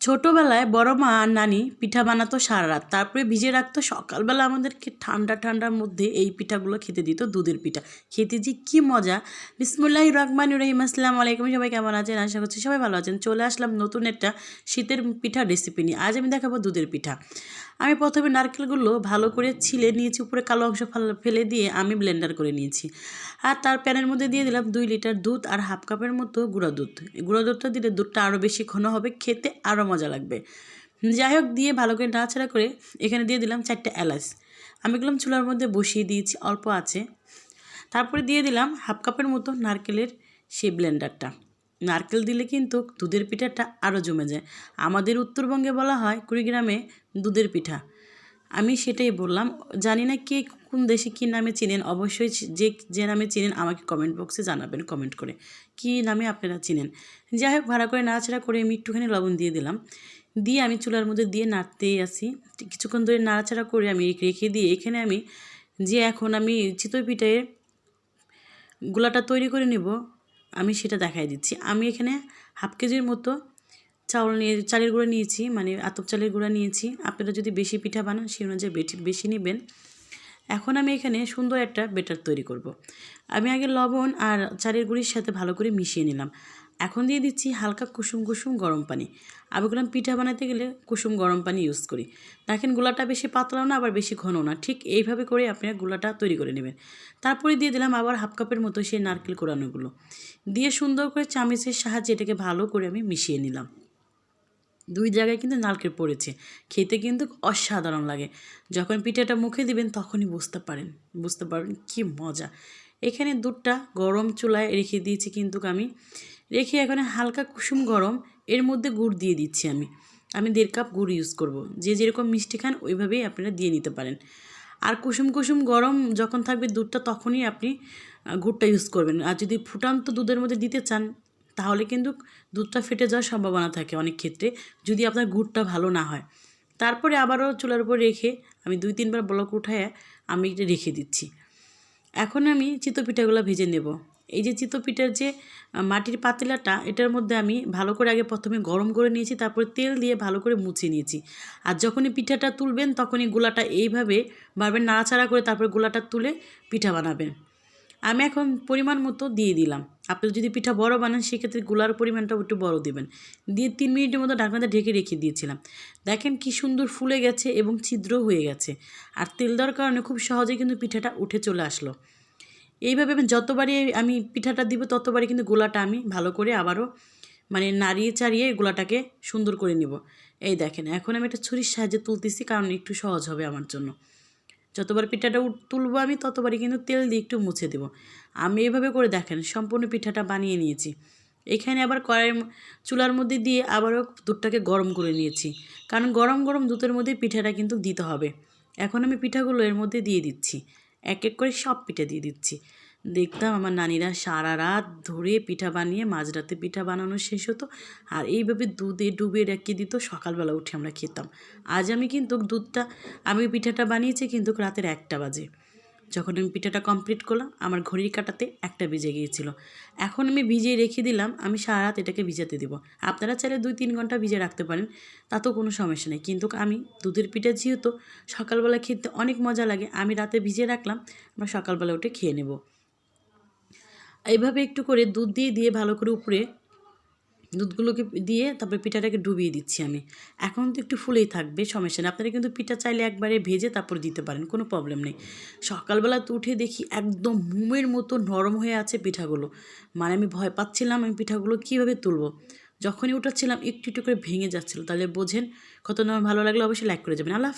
ছোটোবেলায় বড় মা আর নানি পিঠা বানাতো সারা রাত তারপরে ভিজে রাখতো সকালবেলা আমাদেরকে ঠান্ডা ঠান্ডার মধ্যে এই পিঠাগুলো খেতে দিত, দুধের পিঠা। খেতে যে কী মজা। বিসমুল্লাহ রহমান রহিম, আসসালাম আলাইকুম। সবাই কেমন আছেন? আশা করছি সবাই ভালো আছেন। চলে আসলাম নতুন একটা শীতের পিঠা রেসিপি নিয়ে। আজ আমি দেখাবো দুধের পিঠা। আমি প্রথমে নারকেলগুলো ভালো করে ছিলে নিয়েছি, উপরে কালো অংশ ফাল- দিয়ে আমি ব্লেন্ডার করে নিয়েছি। আর তার প্যানের মধ্যে দিয়ে দিলাম দুই লিটার দুধ আর হাফ কাপের মতো গুঁড়া দুধ। গুঁড়া দুধটা দিলে দুধটা আরও বেশি ঘন হবে, খেতে আরও মজা লাগবে। যাই হোক, দিয়ে ভালো করে নাড়াচাড়া করে এখানে দিয়ে দিলাম চারটে এলাচ। আমি এগুলো চুলার মধ্যে বসিয়ে দিয়েছি, অল্প আছে। তারপরে দিয়ে দিলাম হাফ কাপের মতো নারকেলের সেই ব্লেন্ডারটা নারকেল দিলে কিন্তু দুধের পিঠাটা আরও জমে যায়। আমাদের উত্তরবঙ্গে বলা হয় কুড়িগ্রামে দুধের পিঠা। আমি সেটাই বললাম। জানি না কে কোন দেশে কী নামে চিনেন। অবশ্যই যে যে নামে চিনেন আমাকে কমেন্ট বক্সে জানাবেন কমেন্ট করে। কী নামে আপনারা চিনেন? যাই হোক, ভাড়া করে নাড়াচাড়া করে আমি একটুখানি লবণ দিয়ে দিলাম। দিয়ে আমি চুলার মধ্যে দিয়ে নাড়তেই আসি। কিছুক্ষণ ধরে নাড়াচাড়া করে আমি রেখে দিয়ে এখানে আমি যে এখন আমি চিতই পিঠায় গোলাটা তৈরি করে নেব আমি সেটা দেখাই দিচ্ছি। আমি এখানে হাফ কেজির মতো চাউল নিয়ে, চালের গুঁড়া নিয়েছি মানে আতপ চালের গুঁড়া নিয়েছি। আপনারা যদি বেশি পিঠা বানান, সেই অনুযায়ী বেটি বেশি নেবেন। এখন আমি এখানে সুন্দর একটা বেটার তৈরি করব। আমি আগে লবণ আর চালের গুঁড়ির সাথে ভালো করে মিশিয়ে নিলাম। এখন দিয়ে দিচ্ছি হালকা কুসুম কুসুম গরম পানি। আমি বললাম পিঠা বানাতে গেলে কুসুম গরম পানি ইউজ করি। দেখেন গুলাটা বেশি পাতলাও না, আবার বেশি ঘনও না। ঠিক এইভাবে করে আপনারা গুলাটা তৈরি করে নেবেন। তারপরে দিয়ে দিলাম আবার হাফ কাপের মতো সেই নারকেল কোরানোগুলো। দিয়ে সুন্দর করে চামিচের সাহায্যে এটাকে ভালো করে আমি মিশিয়ে নিলাম। দুই জায়গায় কিন্তু নারকেল পড়েছে। খেতে কিন্তু অসাধারণ লাগে। যখন পিঠাটা মুখে দিবেন তখনই বুঝতে পারেন, বুঝতে পারবেন কি মজা। এখানে দুধটা গরম চুলায় রেখে দিয়েছি কিন্তু আমি। রেখে এখানে হালকা কুসুম গরম, এর মধ্যে গুড় দিয়ে দিচ্ছি আমি। আমি দেড় কাপ গুড় ইউজ করব। যে যেরকম মিষ্টি খান ওইভাবেই আপনারা দিয়ে নিতে পারেন। আর কুসুম কুসুম গরম যখন থাকবে দুধটা তখনই আপনি গুড়টা ইউজ করবেন। আর যদি ফুটান্ত দুধের মধ্যে দিতে চান, তাহলে কিন্তু দুধটা ফেটে যাওয়ার সম্ভাবনা থাকে অনেক ক্ষেত্রে, যদি আপনার গুড়টা ভালো না হয়। তারপরে আবারও চুলার উপর রেখে আমি দুই তিনবার ব্লক উঠায় আমি এটা রেখে দিচ্ছি। এখন আমি চিতপিঠাগুলো ভেজে নেব। এই যে চিতপিঠার যে মাটির পাতিলাটা, এটার মধ্যে আমি ভালো করে আগে প্রথমে গরম করে নিয়েছি, তারপরে তেল দিয়ে ভালো করে মুছে নিয়েছি। আর যখনই পিঠাটা তুলবেন, তখনই গোলাটা এইভাবে বারবার নাড়াচাড়া করে তারপরে গোলাটা তুলে পিঠা বানাবেন। আমি এখন পরিমাণ মতো দিয়ে দিলাম। আপনি যদি পিঠা বড় বানান, সেক্ষেত্রে গুলার পরিমাণটাও একটু বড় দেবেন। দিয়ে তিন মিনিটের মতো ঢাকনাতে ঢেকে রেখে দিয়েছিলাম। দেখেন কি সুন্দর ফুলে গেছে এবং ছিদ্র হয়ে গেছে। আর তেল দেওয়ার কারণে খুব সহজেই কিন্তু পিঠাটা উঠে চলে আসলো। এইভাবে আমি যতবারই আমি পিঠাটা দিব, ততবারই কিন্তু গোলাটা আমি ভালো করে আবারও মানে নাড়িয়ে চাড়িয়ে গোলাটাকে সুন্দর করে নিব। এই দেখেন, এখন আমি একটা ছুরির সাহায্যে তুলতেছি, কারণ একটু সহজ হবে আমার জন্য। যতবার পিঠাটা তুলবো আমি, ততবারই কিন্তু তেল দিয়ে একটু মুছে দেবো। আমি এভাবে করে দেখেন, সম্পূর্ণ পিঠাটা বানিয়ে নিয়েছি। এখানে আবার কড়াইয়ের চুলার মধ্যে দিয়ে আবারও দুধটাকে গরম করে নিয়েছি। কারণ গরম গরম দুধের মধ্যে পিঠাটা কিন্তু দিতে হবে। এখন আমি পিঠাগুলো এর মধ্যে দিয়ে দিচ্ছি। এক এক করে সব পিঠে দিয়ে দিচ্ছি। দেখতাম আমার নানিরা সারা রাত ধরে পিঠা বানিয়ে মাঝরাতে পিঠা বানানো শেষ হতো আর এইভাবে দুধে ডুবিয়ে রেখে দিত, সকালবেলা উঠে আমরা খেতাম। আজ আমি কিন্তু দুধটা, আমি পিঠাটা বানিয়েছি কিন্তু রাতের একটা বাজে। যখন আমি পিঠাটা কমপ্লিট করলাম, আমার ঘড়ির কাটাতে একটা ভিজে গিয়েছিল। এখন আমি ভিজিয়ে রেখে দিলাম, আমি সারা রাত এটাকে ভিজাতে দেবো। আপনারা চাইলে দুই তিন ঘণ্টা ভিজে রাখতে পারেন তাতেও কোনো সমস্যা নেই। কিন্তু আমি দুধের পিঠা যেহেতু সকালবেলা খেতে অনেক মজা লাগে, আমি রাতে ভিজিয়ে রাখলাম, আমরা সকালবেলা উঠে খেয়ে নেব। এইভাবে একটু করে দুধ দিয়ে দিয়ে ভালো করে উপরে দুধগুলোকে দিয়ে তারপরে পিঠাটাকে ডুবিয়ে দিচ্ছি আমি। এখন তো একটু ফুলেই থাকবে, সমস্যা নেই। আপনারা কিন্তু পিঠা চাইলে একবারে ভেজে তারপর দিতে পারেন, কোনো প্রবলেম নেই। সকালবেলা তো উঠে দেখি একদম মোমের মতো নরম হয়ে আছে পিঠাগুলো। মানে আমি ভয় পাচ্ছিলাম আমি পিঠাগুলো কীভাবে তুলবো। যখনই উঠাচ্ছিলাম, একটু একটু করে ভেঙে যাচ্ছিল। তাহলে বোঝেন কত নরম ভালো লাগলে, অবশ্যই লাইক করে যাবেন। আল্লাহ।